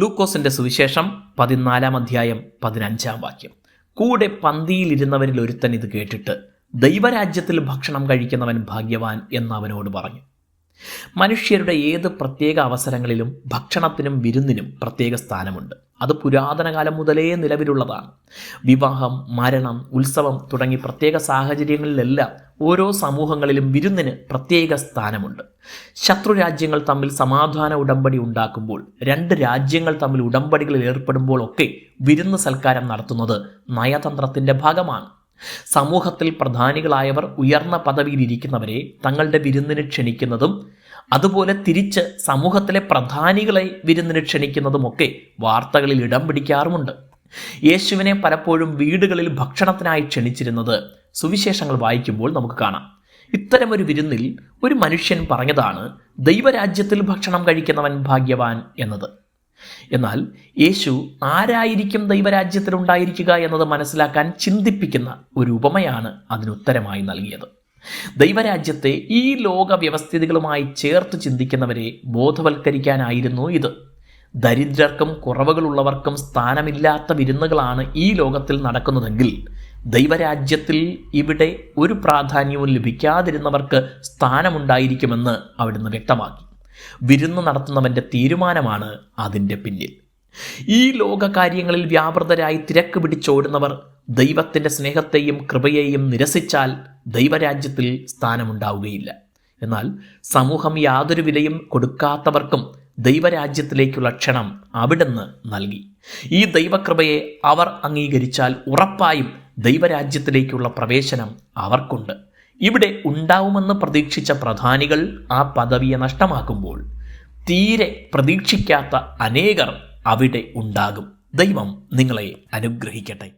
ലൂക്കോസിന്റെ സുവിശേഷം പതിനാലാം അധ്യായം പതിനഞ്ചാം വാക്യം. കൂടെ പന്തിയിലിരുന്നവരിൽ ഒരുത്തൻ ഇത് കേട്ടിട്ട് ദൈവരാജ്യത്തിൽ ഭക്ഷണം കഴിക്കുന്നവൻ ഭാഗ്യവാൻ എന്ന് അവനോട് പറഞ്ഞു. മനുഷ്യരുടെ ഏത് പ്രത്യേക അവസരങ്ങളിലും ഭക്ഷണത്തിനും വിരുന്നിനും പ്രത്യേക സ്ഥാനമുണ്ട്. അത് പുരാതന കാലം മുതലേ നിലവിലുള്ളതാണ്. വിവാഹം മരണം ഉത്സവം തുടങ്ങി പ്രത്യേക സാഹചര്യങ്ങളിലെല്ലാം ഓരോ സമൂഹങ്ങളിലും വിരുന്നിന് പ്രത്യേക സ്ഥാനമുണ്ട്. ശത്രു രാജ്യങ്ങൾ തമ്മിൽ സമാധാന ഉടമ്പടി ഉണ്ടാക്കുമ്പോൾ രണ്ട് രാജ്യങ്ങൾ തമ്മിൽ ഉടമ്പടികളിൽ ഏർപ്പെടുമ്പോൾ ഒക്കെ വിരുന്ന് സൽക്കാരം നടത്തുന്നത് നയതന്ത്രത്തിന്റെ ഭാഗമാണ്. സമൂഹത്തിൽ പ്രധാനികളായവർ ഉയർന്ന പദവിയിലിരിക്കുന്നവരെ തങ്ങളുടെ വിരുന്നിന് ക്ഷണിക്കുന്നതും അതുപോലെ തിരിച്ച് സമൂഹത്തിലെ പ്രധാനികളെ വിരുന്നിന് ക്ഷണിക്കുന്നതുമൊക്കെ വാർത്തകളിൽ ഇടം പിടിക്കാറുമുണ്ട്. യേശുവിനെ പലപ്പോഴും വീടുകളിൽ ഭക്ഷണത്തിനായി ക്ഷണിച്ചിരുന്നത് സുവിശേഷങ്ങൾ വായിക്കുമ്പോൾ നമുക്ക് കാണാം. ഇത്തരമൊരു വിരുന്നിൽ ഒരു മനുഷ്യൻ പറഞ്ഞതാണ് ദൈവരാജ്യത്തിൽ ഭക്ഷണം കഴിക്കുന്നവൻ ഭാഗ്യവാൻ എന്നത്. എന്നാൽ യേശു ആരായിരിക്കും ദൈവരാജ്യത്തിൽ ഉണ്ടായിരിക്കുക എന്നത് മനസ്സിലാക്കാൻ ചിന്തിപ്പിക്കുന്ന ഒരു ഉപമയാണ് അതിനുത്തരമായി നൽകിയത്. ദൈവരാജ്യത്തെ ഈ ലോക വ്യവസ്ഥിതികളുമായി ചേർത്ത് ചിന്തിക്കുന്നവരെ ബോധവൽക്കരിക്കാനായിരുന്നു ഇത്. ദരിദ്രർക്കും കുറവുകളുള്ളവർക്കും സ്ഥാനമില്ലാത്ത വിരുന്നുകളാണ് ഈ ലോകത്തിൽ നടക്കുന്നതെങ്കിൽ ദൈവരാജ്യത്തിൽ ഇവിടെ ഒരു പ്രാധാന്യവും ലഭിക്കാതിരുന്നവർക്ക് സ്ഥാനമുണ്ടായിരിക്കുമെന്ന് അവിടുന്ന് വ്യക്തമാക്കി. വിരുന്ന് നടത്തുന്നവന്റെ തീരുമാനമാണ് അതിന്റെ പിന്നിൽ. ഈ ലോകകാര്യങ്ങളിൽ വ്യാപൃതരായി തിരക്ക് പിടിച്ചോടുന്നവർ ദൈവത്തിന്റെ സ്നേഹത്തെയും കൃപയെയും നിരസിച്ചാൽ ദൈവരാജ്യത്തിൽ സ്ഥാനമുണ്ടാവുകയില്ല. എന്നാൽ സമൂഹം യാതൊരു വിലയും കൊടുക്കാത്തവർക്കും ദൈവരാജ്യത്തിലേക്കുള്ള ക്ഷണം അവിടുന്ന് നൽകി. ഈ ദൈവകൃപയെ അവർ അംഗീകരിച്ചാൽ ഉറപ്പായും ദൈവരാജ്യത്തിലേക്കുള്ള പ്രവേശനം അവർക്കുണ്ട്. ഇവിടെ ഉണ്ടാവുമെന്ന് പ്രതീക്ഷിച്ച പ്രധാനികൾ ആ പദവിയെ നഷ്ടമാക്കുമ്പോൾ തീരെ പ്രതീക്ഷിക്കാത്ത അനേകർ അവിടെ ഉണ്ടാകും. ദൈവം നിങ്ങളെ അനുഗ്രഹിക്കട്ടെ.